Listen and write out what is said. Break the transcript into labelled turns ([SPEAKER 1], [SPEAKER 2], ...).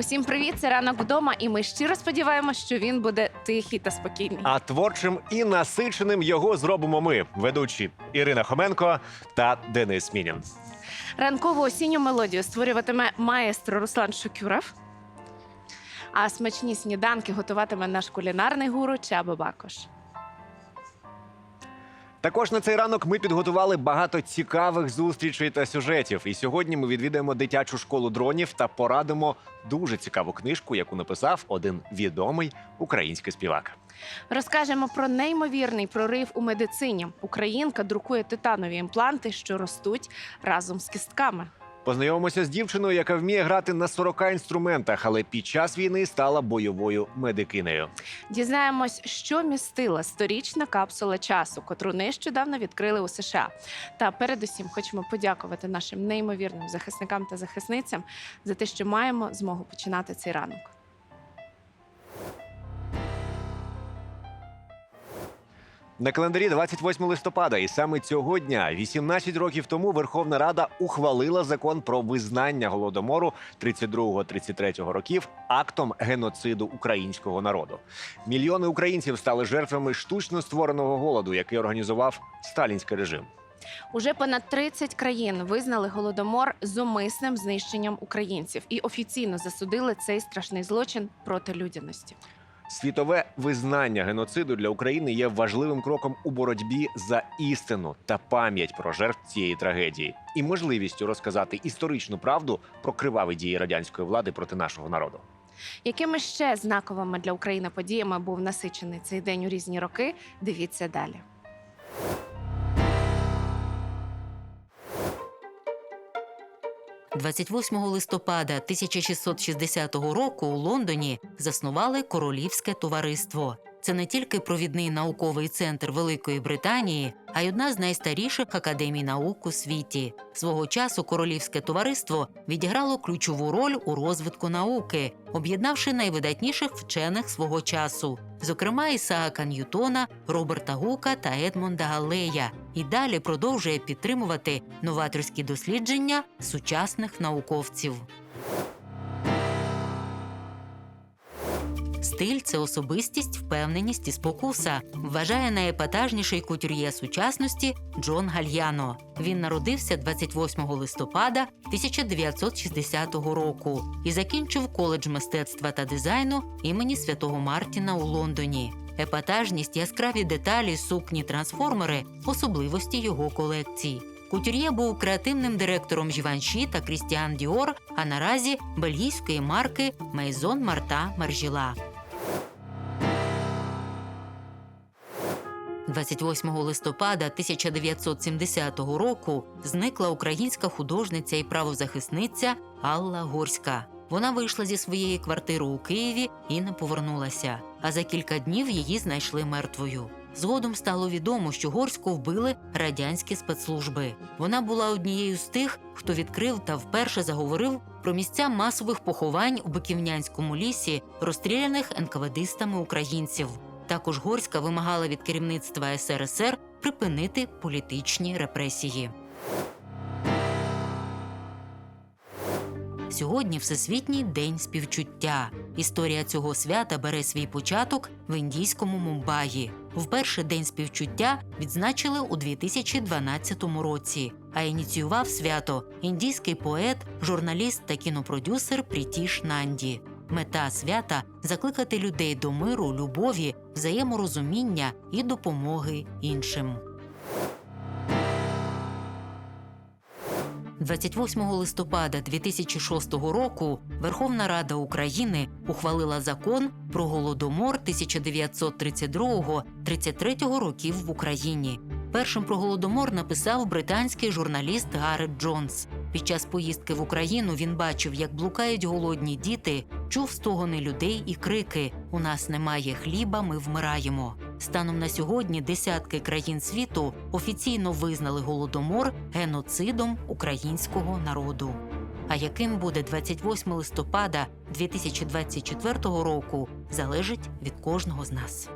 [SPEAKER 1] Усім привіт! Це ранок вдома, і ми щиро сподіваємося, що він буде тихий та спокійний.
[SPEAKER 2] А творчим і насиченим його зробимо ми, ведучі Ірина Хоменко та Денис Мінін.
[SPEAKER 1] Ранкову осінню мелодію створюватиме маестро Руслан Шукюров. А смачні сніданки готуватиме наш кулінарний гуру Чаба Бакош.
[SPEAKER 2] Також на цей ранок ми підготували багато цікавих зустрічей та сюжетів. І сьогодні ми відвідаємо дитячу школу дронів та порадимо дуже цікаву книжку, яку написав один відомий український співак.
[SPEAKER 1] Розкажемо про неймовірний прорив у медицині. Українка друкує титанові імпланти, що ростуть разом з кістками.
[SPEAKER 2] Познайомимося з дівчиною, яка вміє грати на 40 інструментах, але під час війни стала бойовою медикинею.
[SPEAKER 1] Дізнаємось, що містила сторічна капсула часу, котру нещодавно відкрили у США. Та передусім хочемо подякувати нашим неймовірним захисникам та захисницям за те, що маємо змогу починати цей ранок.
[SPEAKER 2] На календарі 28 листопада, і саме цього дня, 18 років тому, Верховна Рада ухвалила закон про визнання голодомору 32-33 років актом геноциду українського народу. Мільйони українців стали жертвами штучно створеного голоду, який організував сталінський режим.
[SPEAKER 1] Уже понад 30 країн визнали голодомор зумисним знищенням українців і офіційно засудили цей страшний злочин проти людяності.
[SPEAKER 2] Світове визнання геноциду для України є важливим кроком у боротьбі за істину та пам'ять про жертв цієї трагедії і можливістю розказати історичну правду про криваві дії радянської влади проти нашого народу.
[SPEAKER 1] Якими ще знаковими для України подіями був насичений цей день у різні роки? Дивіться далі.
[SPEAKER 3] – 28 листопада 1660 року у Лондоні заснували Королівське товариство. Це не тільки провідний науковий центр Великої Британії, а й одна з найстаріших академій наук у світі. Свого часу Королівське товариство відіграло ключову роль у розвитку науки, об'єднавши найвидатніших вчених свого часу, зокрема Ісаака Ньютона, Роберта Гука та Едмонда Галлея, і далі продовжує підтримувати новаторські дослідження сучасних науковців. Стиль це особистість, впевненість і спокуса, вважає найепатажніший кутюр'є сучасності Джон Гальяно. Він народився 28 листопада 1960 року і закінчив коледж мистецтва та дизайну імені святого Мартіна у Лондоні. Епатажність, яскраві деталі, сукні, трансформери особливості його колекцій. Кутюр'є був креативним директором Живанші та Крістіан Діор, а наразі бельгійської марки Мейзон Марта Маржіла. 28 листопада 1970 року зникла українська художниця і правозахисниця Алла Горська. Вона вийшла зі своєї квартири у Києві і не повернулася. А за кілька днів її знайшли мертвою. Згодом стало відомо, що Горську вбили радянські спецслужби. Вона була однією з тих, хто відкрив та вперше заговорив про місця масових поховань у Биківнянському лісі, розстріляних НКВДистами українців. Також Горська вимагала від керівництва СРСР припинити політичні репресії. Сьогодні Всесвітній день співчуття. Історія цього свята бере свій початок в індійському Мумбаї. Вперше день співчуття відзначили у 2012 році. А ініціював свято індійський поет, журналіст та кінопродюсер Прітіш Нанді. Мета свята закликати людей до миру, любові, взаєморозуміння і допомоги іншим. 28 листопада 2006 року Верховна Рада України ухвалила закон про голодомор 1932-33 років в Україні. Першим про голодомор написав британський журналіст Гарет Джонс. Під час поїздки в Україну він бачив, як блукають голодні діти, чув стогони людей і крики: У нас немає хліба, ми вмираємо. Станом на сьогодні десятки країн світу офіційно визнали голодомор геноцидом українського народу. А яким буде 28 листопада 2024 року, залежить від кожного з нас.